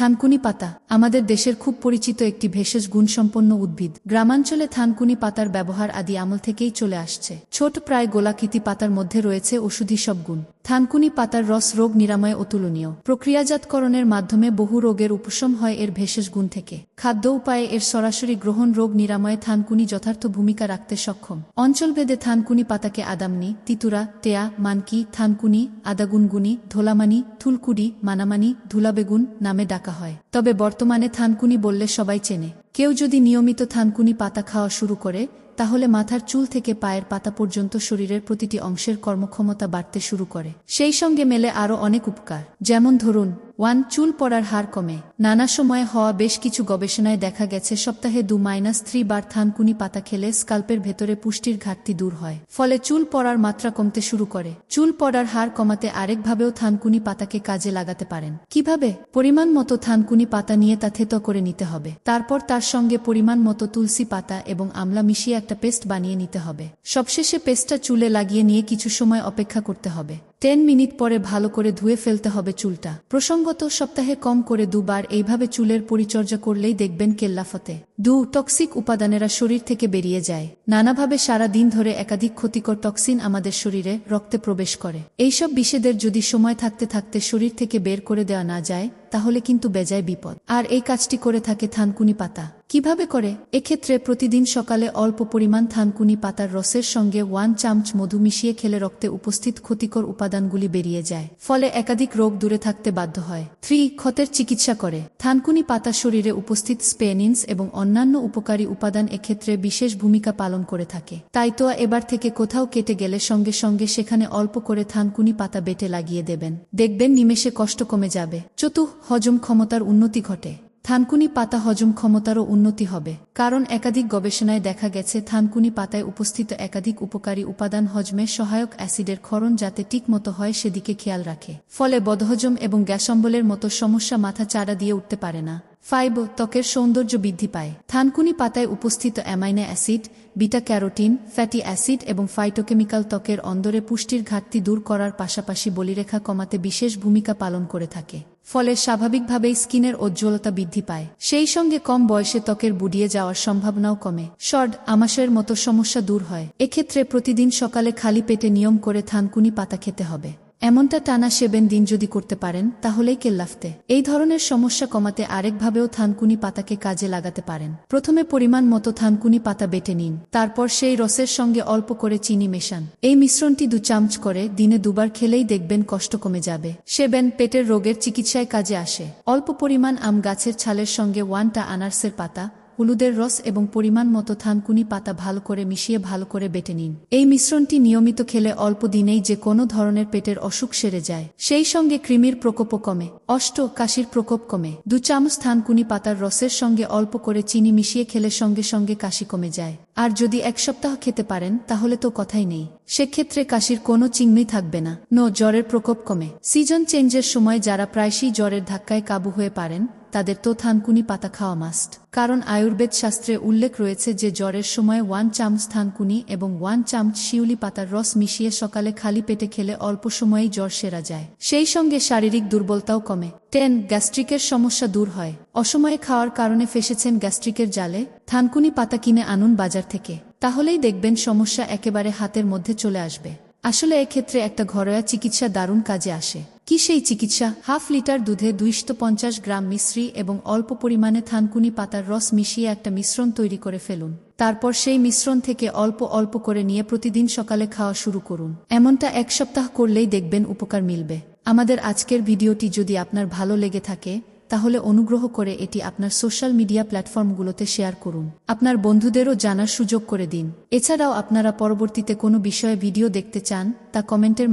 থানকুনি পাতা আমাদের দেশের খুব পরিচিত একটি ভেষজ গুণসম্পন্ন উদ্ভিদ। গ্রামাঞ্চলে থানকুনি পাতার ব্যবহার আদি আমল থেকেই চলে আসছে। ছোট প্রায় গোলাকৃতি পাতার মধ্যে রয়েছে ওষুধি সব গুণ। থানকুনি পাতার রস রোগ নিরাময় অতুলনীয় প্রক্রিয়াজাতকরণের মাধ্যমে বহু রোগের উপশম হয় এর ভেষজ গুণ থেকে। খাদ্য উপায়ে এর সরাসরি গ্রহণ রোগ নিরাময়ে থানকুনি যথার্থ ভূমিকা রাখতে সক্ষম। অঞ্চলভেদে থানকুনি পাতাকে আদামনি, তিতুরা, টেয়া, মানকি, থানকুনি, আদাগুনগুনি, ধোলামানি, থুলকুডি, মানামানি, ধুলাবেগুন নামে ডাকা হয়। তবে বর্তমানে থানকুনি বললে সবাই চেনে। কেউ যদি নিয়মিত থানকুনি পাতা খাওয়া শুরু করে তাহলে মাথার চুল থেকে পায়ের পাতা পর্যন্ত শরীরের প্রতিটি অংশের কর্মক্ষমতা বাড়তে শুরু করে। সেই সঙ্গে মেলে আরও অনেক উপকার। যেমন ধরুন ওয়ান চুল পড়ার হার কমে। নানা সময়ে হওয়া বেশ কিছু গবেষণায় দেখা গেছে, সপ্তাহে দু মাইনাস থ্রি বার থানকুনি পাতা খেলে স্কাল্পের ভেতরে পুষ্টির ঘাটতি দূর হয়। ফলে চুল পড়ার মাত্রা কমতে শুরু করে। চুল পড়ার হার কমাতে আরেকভাবেও থানকুনি পাতাকে কাজে লাগাতে পারেন। কীভাবে? পরিমাণ মতো থানকুনি পাতা নিয়ে তা থেত করে নিতে হবে। তারপর তার সঙ্গে পরিমাণ মতো তুলসী পাতা এবং আমলা মিশিয়ে একটা পেস্ট বানিয়ে নিতে হবে। সবশেষে পেস্টটা চুলে লাগিয়ে নিয়ে কিছু সময় অপেক্ষা করতে হবে। টেন মিনিট পরে ভালো করে ধুয়ে ফেলতে হবে চুলটা। প্রসঙ্গত, সপ্তাহে কম করে দুবার এইভাবে চুলের পরিচর্যা করলেই দেখবেন কেল্লাফতে। দু, টক্সিক উপাদানেরা শরীর থেকে বেরিয়ে যায়। নানাভাবে সারা দিন ধরে একাধিক ক্ষতিকর টক্সিন আমাদের শরীরে রক্তে প্রবেশ করে। এইসব বিষেদের যদি সময় থাকতে থাকতে শরীর থেকে বের করে দেওয়া না যায় তাহলে কিন্তু বেজায় বিপদ। আর এই কাজটি করে থাকে থানকুনি পাতা। কীভাবে করে? এক্ষেত্রে প্রতিদিন সকালে অল্প পরিমাণ থানকুনি পাতার রসের সঙ্গে ওয়ান চামচ মধু মিশিয়ে খেলে রক্তে উপস্থিত ক্ষতিকর উপাদানগুলি বেরিয়ে যায়। ফলে একাধিক রোগ দূরে থাকতে বাধ্য হয়। থ্রি, ক্ষতের চিকিৎসা করে। থানকুনি পাতা শরীরে উপস্থিত স্পেনিনস এবং অন্যান্য উপকারী উপাদান এক্ষেত্রে বিশেষ ভূমিকা পালন করে থাকে। তাই তো এবার থেকে কোথাও কেটে গেলে সঙ্গে সঙ্গে সেখানে অল্প করে থানকুনি পাতা বেটে লাগিয়ে দেবেন। দেখবেন নিমেষে কষ্ট কমে যাবে। চতুঃ হজম ক্ষমতার উন্নতি ঘটে। থানকুনি পাতা হজম ক্ষমতারও উন্নতি হবে। কারণ একাধিক গবেষণায় দেখা গেছে, থানকুনি পাতায় উপস্থিত একাধিক উপকারী উপাদান হজমে সহায়ক অ্যাসিডের ক্ষরণ যাতে ঠিকমতো হয় সেদিকে খেয়াল রাখে। ফলে বদহজম এবং গ্যাসম্বলের মতো সমস্যা মাথা চাড়া দিয়ে উঠতে পারে না। ফাইব ত্বকের সৌন্দর্য বৃদ্ধি পায়। থানকুনি পাতায় উপস্থিত amino acid, beta carotene, fatty acid এবং ফাইটোকেমিক্যাল ত্বকের অন্দরে পুষ্টির ঘাটতি দূর করার পাশাপাশি বলিরেখা কমাতে বিশেষ ভূমিকা পালন করে থাকে। ফলে স্বাভাবিকভাবেই স্কিনের উজ্জ্বলতা বৃদ্ধি পায়। সেই সঙ্গে কম বয়সে ত্বকের বুড়িয়ে যাওয়ার সম্ভাবনাও কমে। শর্ট, আমাশয়ের মতো সমস্যা দূর হয়। এক্ষেত্রে প্রতিদিন সকালে খালি পেটে নিয়ম করে থানকুনি পাতা খেতে হবে। এমনটা টানা সেবেন দিন যদি করতে পারেন, তাহলেই কেল্লাফতে। এই ধরনের সমস্যা কমাতে আরেকভাবেও থানকুনি পাতাকে কাজে লাগাতে পারেন। প্রথমে পরিমাণ মতো থানকুনি পাতা বেটে নিন, তারপর সেই রসের সঙ্গে অল্প করে চিনি মেশান। এই মিশ্রণটি দু চামচ করে দিনে দুবার খেলেই দেখবেন কষ্ট কমে যাবে। সেবেন পেটের রোগের চিকিৎসায় কাজে আসে। অল্প পরিমাণ আম গাছের ছালের সঙ্গে ওয়ানটা আনারসের পাতা হলুদের রস এবং পরিমাণ মতো থানকুনি পাতা ভালো করে মিশিয়ে ভালো করে বেটে নিন। এই মিশ্রণটি নিয়মিত খেলে অল্প দিনেই যে কোনো ধরনের পেটের অসুখ সেরে যায়। সেই সঙ্গে কৃমির প্রকোপও কমে। অষ্ট কাশির প্রকোপ কমে। দু চামচ থানকুনি পাতার রসের সঙ্গে অল্প করে চিনি মিশিয়ে খেলে সঙ্গে সঙ্গে কাশি কমে যায়। আর যদি এক সপ্তাহ খেতে পারেন, তাহলে তো কথাই নেই। সেক্ষেত্রে কাশির কোনো চিহ্নই থাকবে না। নো, জ্বরের প্রকোপ কমে। সিজন চেঞ্জের সময় যারা প্রায়শই জ্বরের ধাক্কায় কাবু হয়ে পারেন তাদের তো থানকুনি পাতা খাওয়া মাস্ট কারণ আয়ুর্বেদ শাস্ত্রে উল্লেখ রয়েছে যে জ্বরের সময় ওয়ান চামচ থানকুনি এবং ওয়ান চামচ শিউলি পাতার রস মিশিয়ে সকালে খালি পেটে খেলে অল্প সময়েই জ্বর সেরা যায়। সেই সঙ্গে শারীরিক দুর্বলতাও কমে। টেন, গ্যাস্ট্রিকের সমস্যা দূর হয়। অসময়ে খাওয়ার কারণে ফেসেছেন গ্যাস্ট্রিকের জালে। থানকুনি পাতা কিনে আনুন বাজার থেকে। তাহলেই দেখবেন সমস্যা একেবারে হাতের মধ্যে চলে আসবে। আসলে এক্ষেত্রে একটা ঘরোয়া চিকিৎসা দারুণ কাজে আসে। কি সেই চিকিৎসা? হাফ লিটার দুধে দুইশো পঞ্চাশ গ্রাম মিশ্রি এবং অল্প পরিমাণে থানকুনি পাতার রস মিশিয়ে একটা মিশ্রণ তৈরি করে ফেলুন। তারপর সেই মিশ্রণ থেকে অল্প অল্প করে নিয়ে প্রতিদিন সকালে খাওয়া শুরু করুন। এমনটা এক সপ্তাহ করলেই দেখবেন উপকার মিলবে। আমাদের আজকের ভিডিওটি যদি আপনার ভালো লেগে থাকে তাহলে অনুগ্রহ করে এটি আপনার সোশ্যাল মিডিয়া প্ল্যাটফর্মগুলোতে শেয়ার করুন। আপনার বন্ধুদেরও জানার সুযোগ করে দিন। এছাড়াও আপনারা পরবর্তীতে কোনো বিষয়ে ভিডিও দেখতে চান, তা কমেন্টের